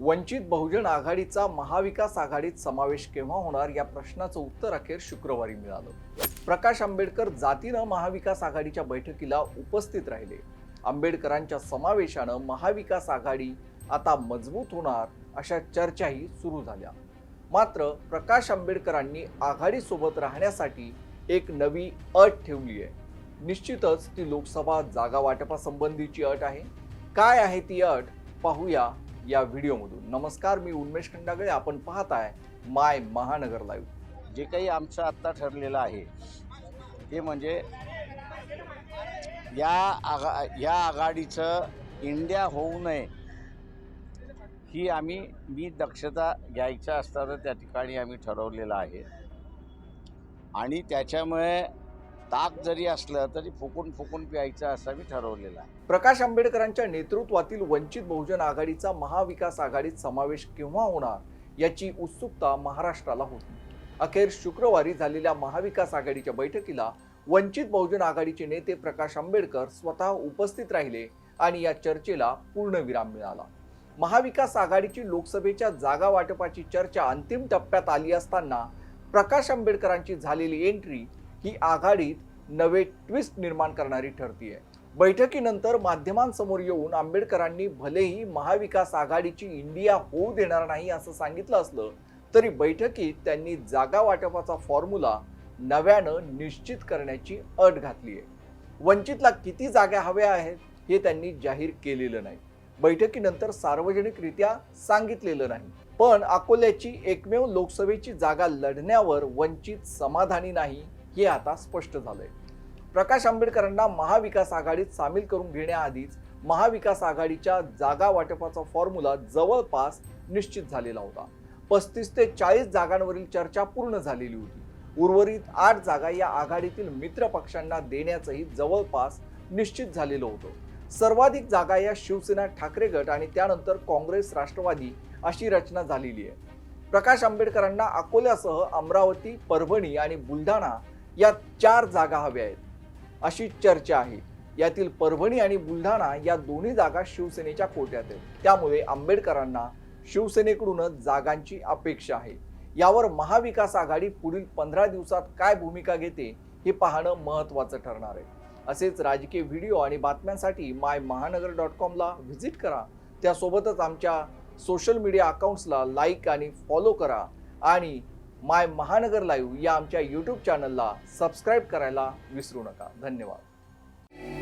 वंचित बहुजन आघाडीचा महाविकास आघाडीत समावेश केव्हा होणार या प्रश्नाचं उत्तर अखेर शुक्रवारी मिळालं. प्रकाश आंबेडकर जातीनं महाविकास आघाडीच्या बैठकीला उपस्थित राहिले. आंबेडकरांच्या समावेशानं महाविकास आघाडी आता मजबूत होणार अशा चर्चाही सुरू झाल्या. मात्र प्रकाश आंबेडकरांनी आघाडीसोबत राहण्यासाठी एक नवी अट ठेवली आहे. निश्चितच ती लोकसभा जागा वाटपासंबंधीची अट आहे. काय आहे ती अट? पाहूया या व्हिडिओमधून. नमस्कार मी उन्मेष खंडागळे. आपण पाहत आहे माय महानगर लाईव्ह जे काही आमचं आत्ता ठरलेलं आहे ते म्हणजे या आघा या आघाडीचं इंडिया होऊ नये ही आम्ही मी दक्षता घ्यायचं असताना त्या ठिकाणी आम्ही ठरवलेलं आहे. आणि त्याच्यामुळे ताक जरी असलं तरी फुकून फुकून प्यायचं असं मी ठरवलेलं आहे. प्रकाश आंबेडकरांच्या नेतृत्वातील वंचित बहुजन आघाडीचा महाविकास आघाडीत समावेश केव्हा होणार याची उत्सुकता महाराष्ट्राला होती. अखेर शुक्रवारी झालेल्या महाविकास आघाडीच्या बैठकीला वंचित बहुजन आघाडीचे नेते प्रकाश आंबेडकर स्वतः उपस्थित राहिले आणि या चर्चेला पूर्णविराम मिळाला. महाविकास आघाडीची लोकसभेच्या जागा वाटपाची चर्चा अंतिम टप्प्यात आली असताना प्रकाश आंबेडकरांची झालेली एंट्री ही आघाडीत नवे ट्विस्ट निर्माण करणारी ठरतीये. बैठकीनंतर माध्यमांसमोर येऊन आंबेडकरांनी भलेही महाविकास आघाडीची इंडिया होऊ देणार नाही असं सांगितलं असलं तरी बैठकीत त्यांनी जागा वाटपाचा फॉर्म्युला नव्यानं निश्चित करण्याची अट घातली आहे वंचितला किती जागा हव्या आहेत हे त्यांनी जाहीर केलेलं नाही. बैठकीनंतर सार्वजनिकरित्या सांगितलेलं नाही. पण अकोल्याची एकमेव लोकसभेची जागा लढण्यावर वंचित समाधानी नाही हे आता स्पष्ट झालंय. प्रकाश आंबेडकरांना महाविकास आघाडीत सामील करून घेण्याआधीच महाविकास आघाडीच्या जागा वाटपाचा फॉर्म्युला जवळपास निश्चित झालेला होता. पस्तीस ते चाळीस जागांवरील चर्चा पूर्ण झालेली होती. उर्वरित आठ जागा या आघाडीतील मित्र पक्षांना देण्याचंही जवळपास निश्चित झालेलं होतं. सर्वाधिक जागा या शिवसेना ठाकरे गट आणि त्यानंतर काँग्रेस राष्ट्रवादी अशी रचना झालेली आहे. प्रकाश आंबेडकरांना अकोल्यासह अमरावती परभणी आणि बुलढाणा या चार जागा हव्या आहेत. अशी चर्चा आहे. यातील परभणी आणि बुलढाणा या दोन्ही जागा शिवसेनेच्या कोट्यात आहेत. त्यामुळे आंबेडकरांना शिवसेनेकडूनच जागांची अपेक्षा आहे. यावर महाविकास आघाडी पुढील पंधरा दिवसात काय भूमिका घेते हे पाहणं महत्त्वाचं ठरणार आहे. असेच राजकीय व्हिडिओ आणि बातम्यांसाठी माय महानगर डॉट कॉमला व्हिजिट करा. त्यासोबतच आमच्या सोशल मीडिया अकाउंट्सला लाईक आणि फॉलो करा. आणि माय महानगर लाईव्ह या आमच्या यूट्यूब चॅनलला सबस्क्राईब करायला विसरू नका. धन्यवाद.